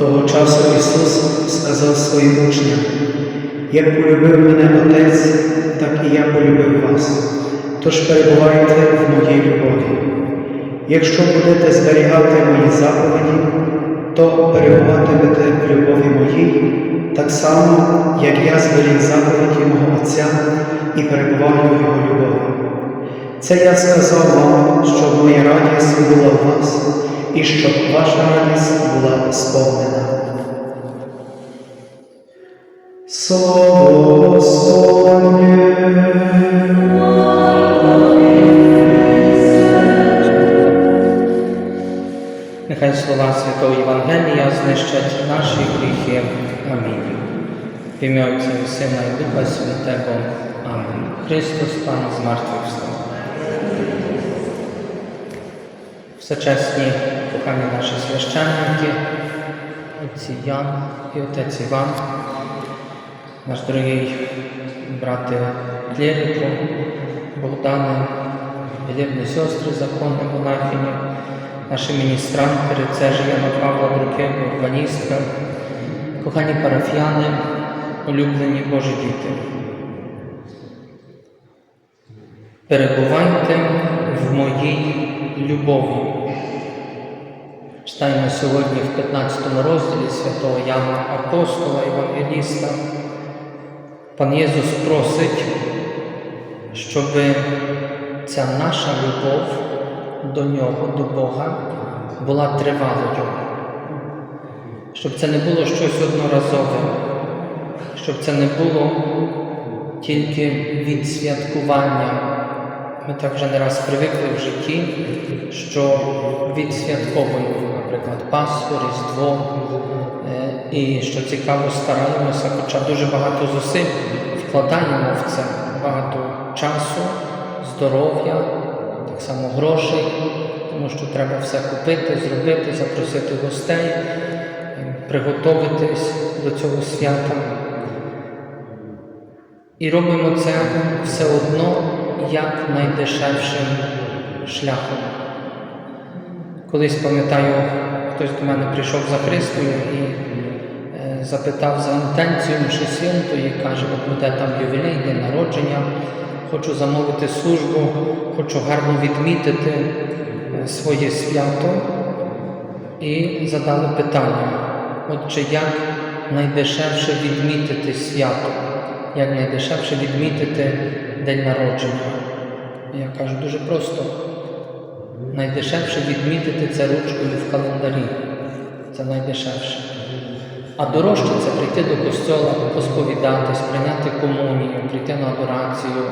Того часу Ісус сказав своїм учням, як полюбив мене Отець, так і я полюбив вас, тож перебувайте в моїй любові. Якщо будете зберігати мої заповіді, то перебуватимете в любові моїй, так само, як я зберіг заповіді мого Отця і перебуваю в Його любові. Це я сказав вам, щоб моя радість була в вас і щоб ваша радість була сповнена. Слово Господнє. Нехай слова Святого Євангелія знищать наші гріхи. Амінь. В ім'я Отця і Сина і Духа Святого. Амінь. Христос Пан з мертвих встав. Всечесні кохані наші священники, отці Ян і отець Іван, наш дорогий брате Клєрику, Богдане, вірні сестри, законні монахині, наші міністранти, рицежі Яна Павла Друкева, урбаністка, кохані парафіяни, улюблені Божі діти. Перебувайте в моїй любові. Читаємо сьогодні в 15 розділі святого Яна Апостола Євангеліста. Пан Єсус просить, щоб ця наша любов до Нього, до Бога, була тривалою, щоб це не було щось одноразове, щоб це не було тільки відсвяткування. Ми так вже не раз привикли в житті, що відсвятковуємо, наприклад, Пасху, Різдво, е, і що цікаво, стараємося, хоча дуже багато зусиль вкладаємо в це, багато часу, здоров'я, так само грошей, тому що треба все купити, зробити, запросити гостей, е, приготуватись до цього свята. І робимо це все одно як найдешевшим шляхом. Колись пам'ятаю, хтось до мене прийшов за Христою і е, запитав за інтенцію чи святої, каже, от буде там ювілей, день народження, хочу замовити службу, хочу гарно відмітити е, своє свято. І задали питання, от чи як найдешевше відмітити свято, як найдешевше відмітити день народження. Я кажу дуже просто. Найдешевше відмітити це ручкою в календарі. Це найдешевше. А дорожче це прийти до костьола, посповідатись, прийняти комунію, прийти на адорацію,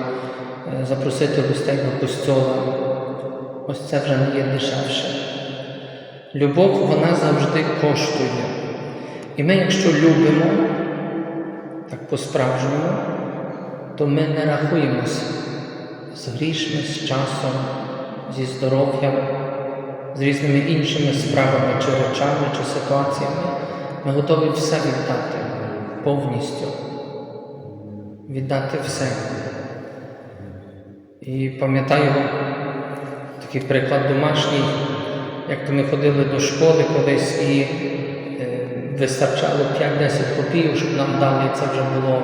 е, запросити гостей до костьола. Ось це вже не є дешевше. Любов вона завжди коштує. І ми, якщо любимо, так по-справжньому, то ми не рахуємося з грішми, з часом, зі здоров'ям, з різними іншими справами чи речами, чи ситуаціями. Ми готові все віддати повністю, віддати все. І пам'ятаю такий приклад домашній, як то ми ходили до школи колись і е, вистачало 5-10 копійок, щоб нам дали, це вже було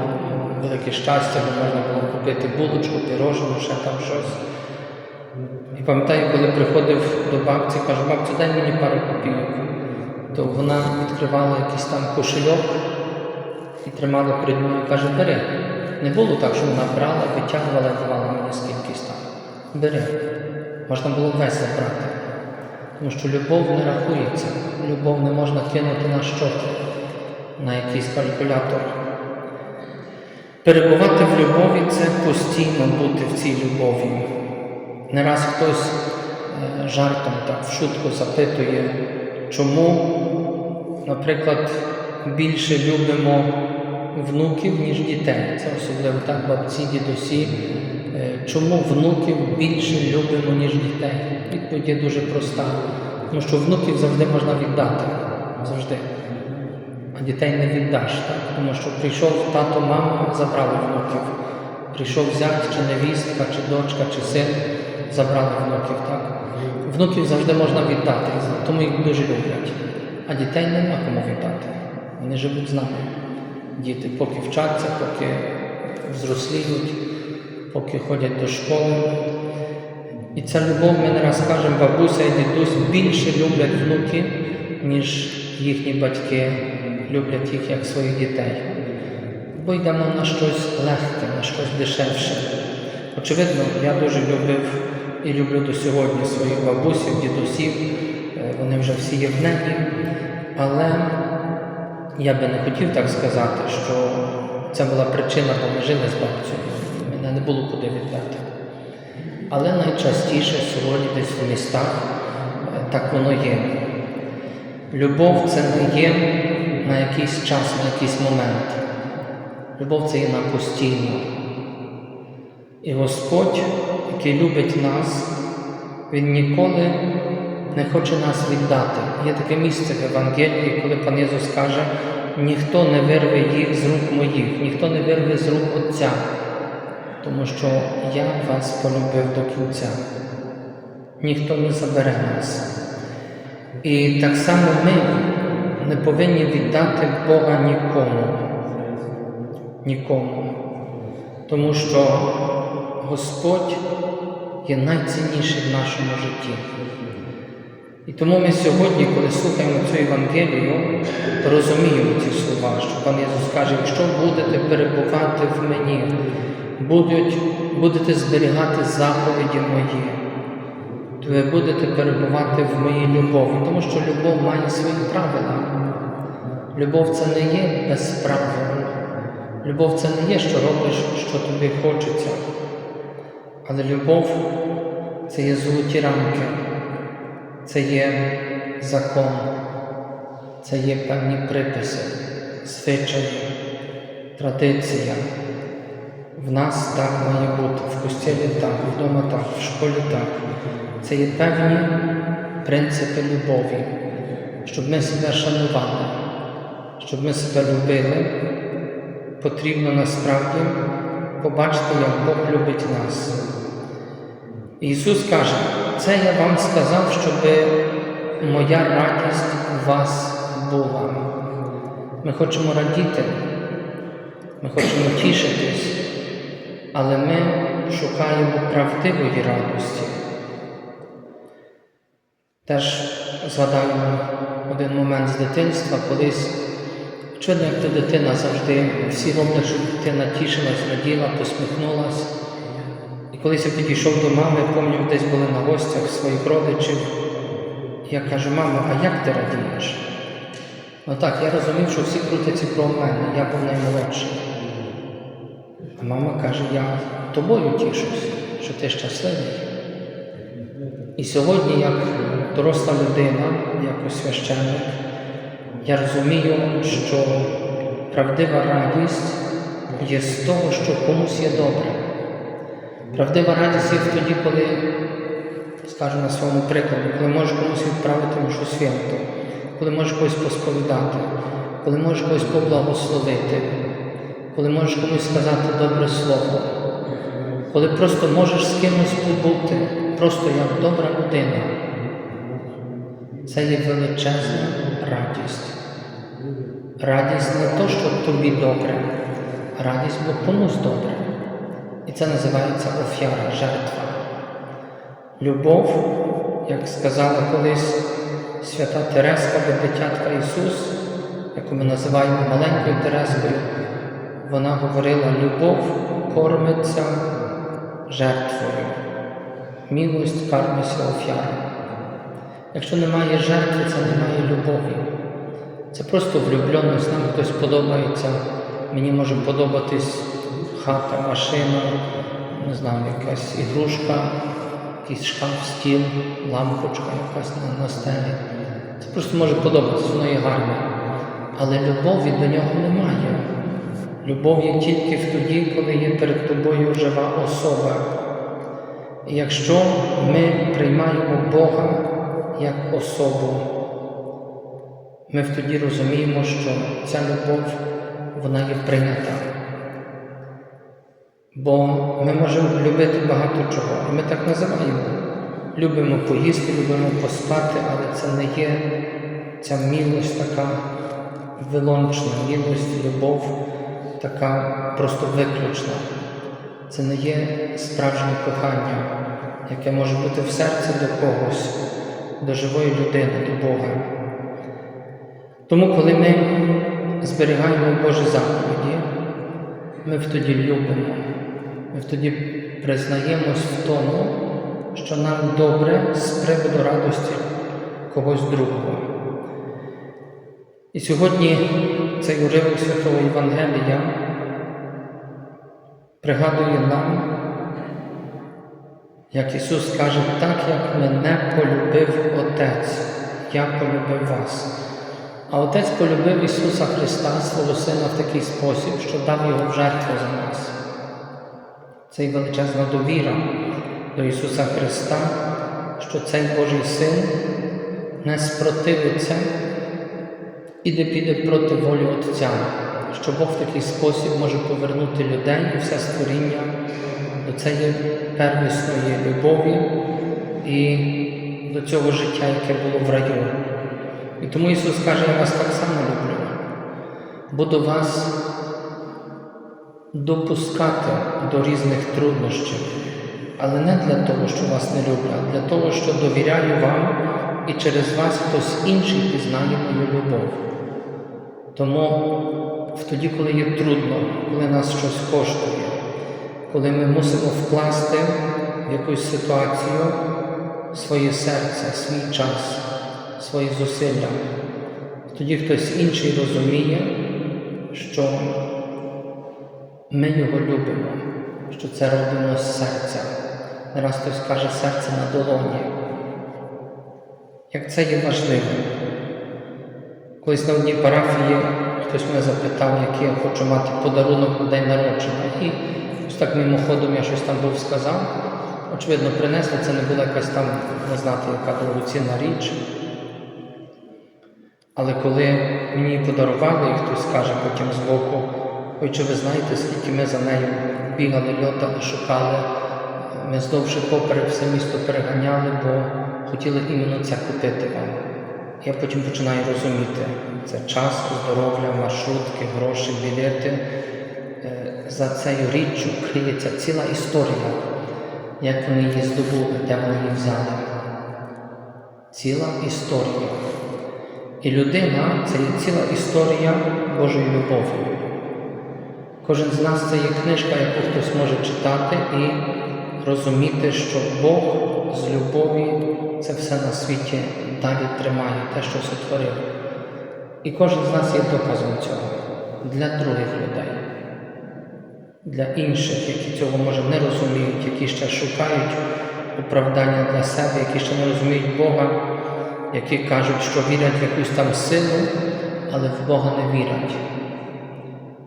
велике щастя, бо можна було купити булочку, пірожну, ще там щось. І пам'ятаю, коли приходив до бабці, кажу, бабцю, дай мені пару копійок. То вона відкривала якийсь там кошельок і тримала перед мною і каже, бери. Не було так, що вона брала, витягувала і давала мені скількись там. Бери. Можна було весь забрати. Тому що любов не рахується. Любов не можна кинути на щоки, на якийсь калькулятор. Перебувати в любові це постійно бути в цій любові. Не раз хтось е, жартом так в шутку запитує, чому, наприклад, більше любимо внуків, ніж дітей. Це особливо так бабці, дідусі. Е, Чому внуків більше любимо, ніж дітей? Відповідь є дуже проста. Тому що внуків завжди можна віддати. Завжди. Дітей не віддаш, так? Тому що прийшов тато, мама, забрали внуків. Прийшов зять, чи невістка, чи дочка, чи син, забрали внуків, так? Внуків завжди можна віддати, тому їх дуже люблять. А дітей нема кому віддати. Вони живуть з нами. діти, поки вчаться, поки взросліють, поки ходять до школи. І ця любов, ми не раз кажемо, бабуся і дідусь більше люблять внуки, ніж їхні батьки люблять їх як своїх дітей. Бо йдемо на щось легке, на щось дешевше. Очевидно, я дуже любив і люблю до сьогодні своїх бабусів, дідусів, Е, вони вже всі є в небі. Але я би не хотів так сказати, що це була причина, бо ми жили з бабцею. Мене не було куди віддати. Але найчастіше сьогодні десь в містах е, так воно є. Любов це не є на якийсь час, на якийсь момент. Любов це є на постійно. І Господь, який любить нас, Він ніколи не хоче нас віддати. Є таке місце в Євангелії, коли пан Ісус каже, ніхто не вирве їх з рук моїх, ніхто не вирве з рук Отця, тому що я вас полюбив до кінця. Ніхто не забере нас. І так само ми не повинні віддати Бога нікому. Нікому. Тому що Господь є найцінніший в нашому житті. І тому ми сьогодні, коли слухаємо цю Євангелію, розуміємо ці слова, що пан Ісус каже, якщо будете перебувати в мені, будете зберігати заповіді мої, ви будете перебувати в моїй любові, тому що любов має свої правила. Любов це не є безправила. Любов це не є, що робиш, що тобі хочеться. Але любов це є золоті рамки, це є закон, це є певні приписи, звичаї, традиція. В нас так має бути, в костілі так, вдома так, в школі так. Це є певні принципи любові, щоб ми себе шанували, щоб ми себе любили, потрібно насправді побачити, як Бог любить нас. Ісус каже, це я вам сказав, щоб моя радість у вас була. Ми хочемо радіти, ми хочемо тішитись, але ми шукаємо правдивої радості. Теж згадаємо один момент з дитинства, колись чудно, як то дитина завжди, всі роблять, щоб дитина тішилась, раділа, посміхнулась. І колись я підійшов до мами, пам'ятаю, десь були на гостях своїх родичів. Я кажу, мамо, а як ти радієш? Ну так, я розумів, що всі крутяться про мене, я був наймолодший. А мама каже, я тобою тішусь, що ти щасливий. І сьогодні, як доросла людина, як священник, я розумію, що правдива радість є з того, що комусь є добре. Правдива радість є тоді, коли, скажу на своєму прикладі, коли можеш комусь відправити мушу свято, коли можеш когось посповідати, коли можеш когось поблагословити, коли можеш комусь сказати добре слово, коли просто можеш з кимось побути, просто як добра людина. Це є величезна радість. Радість не то, що тобі добре, а радість, бо комусь добре. І це називається офіара, жертва. Любов, як сказала колись свята Тереска, дитятка Ісус, яку ми називаємо маленькою Терескою, вона говорила, любов кормиться жертвою, милость кормиться офіарою. Якщо немає жертви, це немає любові. Це просто влюбленість, нам хтось подобається, мені може подобатись хата, машина, не знаю, якась ігрушка, якийсь шкаф, стіл, лампочка якась на, стелі. Це просто може подобатися, воно є гарне. Але любові до нього немає. Любов є тільки в тоді, коли є перед тобою жива особа. І якщо ми приймаємо Бога як особу, ми тоді розуміємо, що ця любов вона є прийнята. Бо ми можемо любити багато чого, і ми так називаємо. Любимо поїсти, любимо поспати, але це не є ця милость така вилончна милость, любов, така просто виключна. Це не є справжнє кохання, яке може бути в серці до когось, до живої людини, до Бога. Тому, коли ми зберігаємо Божі заповіді, ми тоді любимо, ми тоді признаємось в тому, що нам добре з приводу радості когось другого. І сьогодні цей уривок Святого Євангелія пригадує нам, як Ісус каже, так як мене полюбив Отець, я полюбив вас. А Отець полюбив Ісуса Христа, свого Сина, в такий спосіб, що дав Його в жертву за нас. Це й величезна довіра до Ісуса Христа, що цей Божий Син не спротивиться і не піде проти волі Отця, що Бог в такий спосіб може повернути людей і все створіння до цієї первісної любові і до цього життя, яке було в раю. І тому Ісус каже, я вас так само люблю. Буду вас допускати до різних труднощів, але не для того, що вас не люблю, а для того, що довіряю вам і через вас хтось інший пізнає мою любов. Тому тоді, коли є трудно, коли нас щось коштує, коли ми мусимо вкласти в якусь ситуацію своє серце, свій час, свої зусилля, тоді хтось інший розуміє, що ми його любимо, що це робимо з серця. Раз хтось каже серце на долоні. Як це є важливим. Колись на одній парафії хтось мене запитав, який я хочу мати подарунок на день народження. І ось так мимоходом я щось там був сказав. Очевидно, принесли, це не була якась там, не знати, яка дорогоцінна річ. Але коли мені подарували, і хтось каже потім збоку, ой, чи ви знаєте, скільки ми за нею бігали, льотали, шукали, ми здовше поперек все місто переганяли, бо хотіли іменно це купити вам. Я потім починаю розуміти, це час, здоров'я, маршрутки, гроші, білети. За цією річчю криється ціла історія, як вони її здобули, де вони її взяли. Ціла історія. І людина це є ціла історія Божої любові. Кожен з нас це є книжка, яку хтось може читати і розуміти, що Бог з любові це все на світі далі тримає, те, що сотворив. І кожен з нас є доказом цього для других людей, для інших, які цього може не розуміють, які ще шукають оправдання для себе, які ще не розуміють Бога, які кажуть, що вірять в якусь там силу, але в Бога не вірять.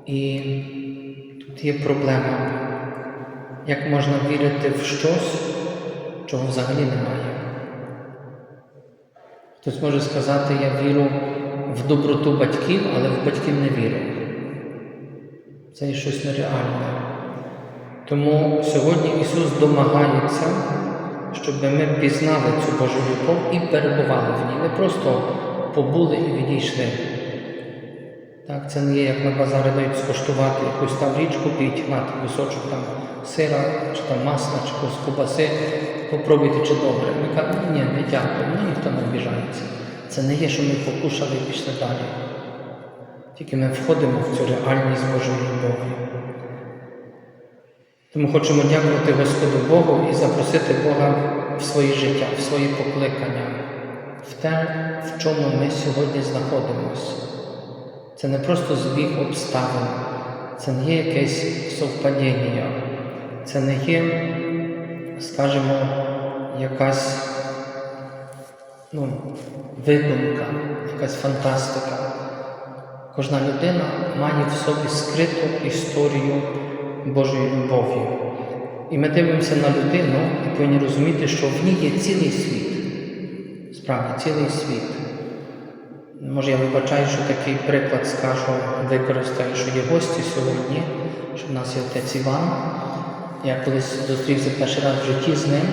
І тут є проблема. Як можна вірити в щось, чого взагалі немає? Хтось може сказати, я вірю в доброту батьків, але в батьків не вірю. Це є щось нереальне. Тому сьогодні Ісус домагається, щоб ми пізнали цю Божу любов і перебували в ній. Не просто побули і відійшли. Так, це не є, як на базарі дають скуштувати якусь там річ купіть, мати кусочок там сира, чи там масла, чи якоїсь ковбаси, попробуйте, чи добре. Ми кажемо, ні, не дякую, ну ніхто не обіжається. Це не є, що ми покушали і пішли далі. Тільки ми входимо в цю реальність Божої любові. Тому хочемо дякувати Господу Богу і запросити Бога в своє життя, в свої покликання, в те, в чому ми сьогодні знаходимося. Це не просто збіг обставин, це не є якесь совпадіння, це не є, скажімо, якась ну, видумка, якась фантастика. Кожна людина має в собі скриту історію Божої любові. І ми дивимося на людину і повинні розуміти, що в ній є цілий світ. Справді, цілий світ. Може, я вибачаю, що такий приклад скажу, використаю, що є гості сьогодні, що в нас є отець Іван. Я колись зустрівся перший раз в житті з ним.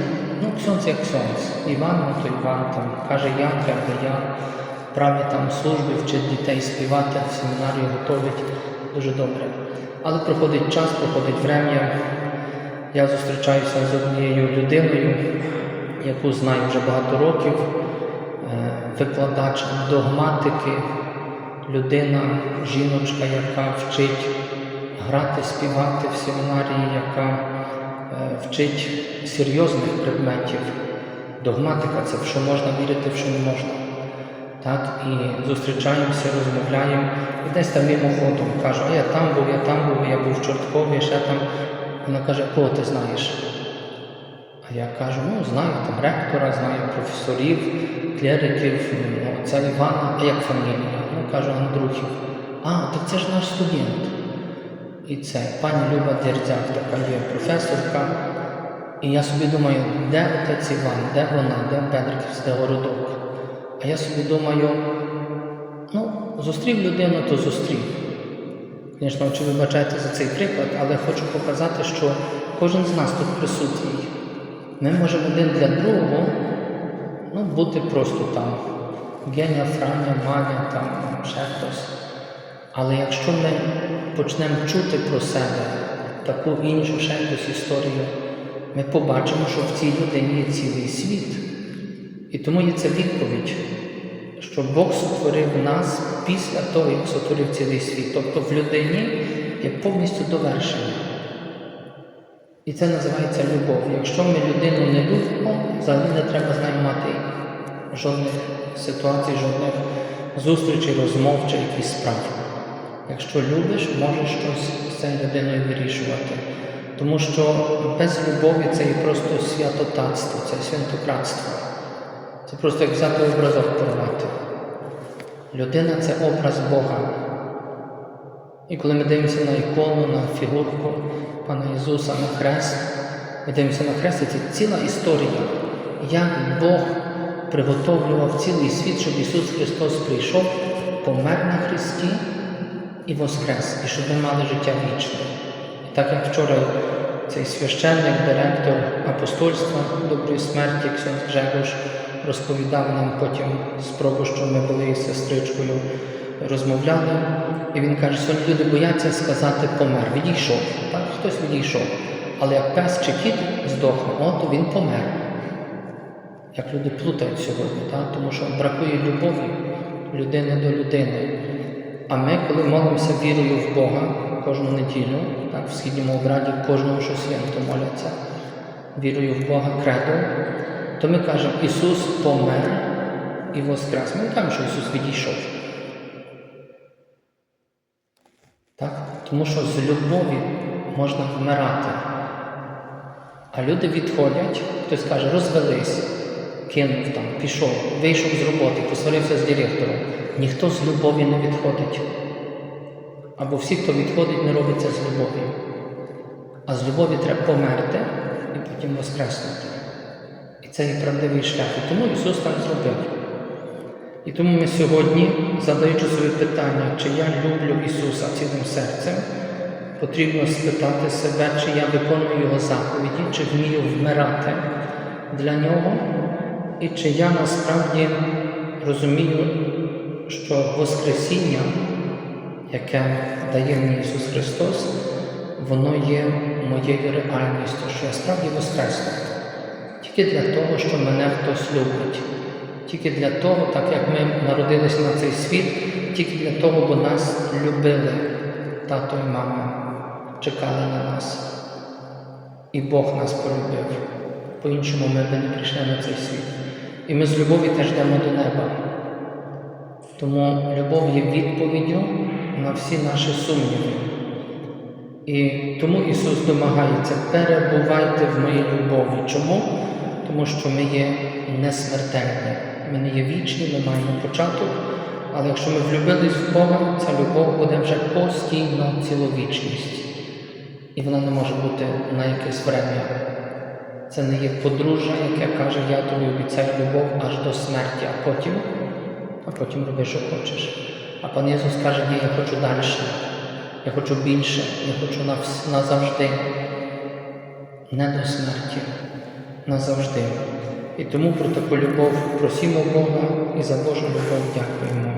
Ну, ксьонц як ксьонц. Іван, ну то Іван там каже я, треба я. Вправі там служби, вчить дітей співати, в семінарію готовить дуже добре. Але проходить час, проходить врем'я. Я зустрічаюся з однією людиною, яку знаю вже багато років, е, викладач догматики, людина, жіночка, яка вчить грати, співати в семінарії, яка е, вчить серйозних предметів. Догматика це в що можна вірити, в що не можна. Так, і зустрічаємося, розмовляємо, і десь там мимоходом кажу, а я там був, я там був, я був в Чорткові, ще там. Вона каже, кого ти знаєш? А я кажу, ну знаю там ректора, знаю професорів, клериків, ну, отця Івана, а як фамілія? Ну кажу, Андрухів. А, так це ж наш студент. І це пані Люба Дердяк, така є професорка. І я собі думаю, де отець Іван, де вона, де Бедриківський, де городок. А я собі думаю, ну, зустрів людину, то зустрів. Звісно, чи вибачайте за цей приклад, але хочу показати, що кожен з нас тут присутній. Ми можемо один для другого ну, бути просто там. Геня, Франя, Маня, там ще хтось. Але якщо ми почнемо чути про себе таку іншу ще якусь історію, ми побачимо, що в цій людині є цілий світ. І тому є ця відповідь, що Бог сотворив нас після того, як сотворив цілий світ. Тобто в людині є повністю довершення. І це називається любов. Якщо ми людину не любимо, взагалі не треба з нею мати жодних ситуацій, жодних зустрічей, розмов чи якісь справ. Якщо любиш, можеш щось з цією людиною вирішувати. Тому що без любові це є просто святотатство, це святократство. Це просто як взяти образок порвати. Людина це образ Бога. І коли ми дивимося на ікону, на фігурку Пана Ісуса, на хрест, ми дивимося на хрест, і це ціла історія, як Бог приготовлював цілий світ, щоб Ісус Христос прийшов, помер на Христі і воскрес, і щоб ми мали життя вічне. І так як вчора цей священник, директор апостольства доброї смерті, Ксьонз Гжегош, розповідав нам потім спробу, що ми були із сестричкою, розмовляли. І він каже, сьогодні люди бояться сказати помер, відійшов. Так, хтось відійшов. Але як пес чи кіт здохне, то він помер. Як люди плутають сьогодні, так? тому що бракує любові людини до людини. А ми, коли молимося вірою в Бога кожну неділю, так, в східньому обраді кожному що свято моляться, вірою в Бога кредо, то ми кажемо, Ісус помер і воскрес. Ми не кажемо, що Ісус відійшов. Так? Тому що з любові можна вмирати. А люди відходять, хтось каже, розвелись, кинув там, пішов, вийшов з роботи, посварився з директором. Ніхто з любові не відходить. Або всі, хто відходить, не робиться з любові. А з любові треба померти і потім воскреснути. Це є правдивий шлях. І тому Ісус так зробив. І тому ми сьогодні, задаючи собі питання, чи я люблю Ісуса цілим серцем, потрібно спитати себе, чи я виконую Його заповіді, чи вмію вмирати для Нього, і чи я насправді розумію, що Воскресіння, яке дає мені Ісус Христос, воно є моєю реальністю, що я справді воскресну. Тільки для того, що мене хтось любить. Тільки для того, так як ми народилися на цей світ, тільки для того, бо нас любили тато і мама, чекали на нас. І Бог нас полюбив. По-іншому ми би не прийшли на цей світ. І ми з любові теж йдемо до неба. Тому любов є відповіддю на всі наші сумніви. І тому Ісус домагається, перебувайте в моїй любові. Чому? Тому що ми є несмертельні, ми не є вічні, ми маємо початок, але якщо ми влюбились в Бога, ця любов буде вже постійно ціловічність. І вона не може бути на якесь врем'я. Це не є подружжя, яке каже, я тобі обіцяю любов аж до смерті, а потім, а потім роби, що хочеш. А пан Ісус каже, ні, я хочу далі. Я хочу більше, я хочу назавжди, не до смерті, назавжди. І тому про таку любов просімо Бога і за Божу любов дякуємо.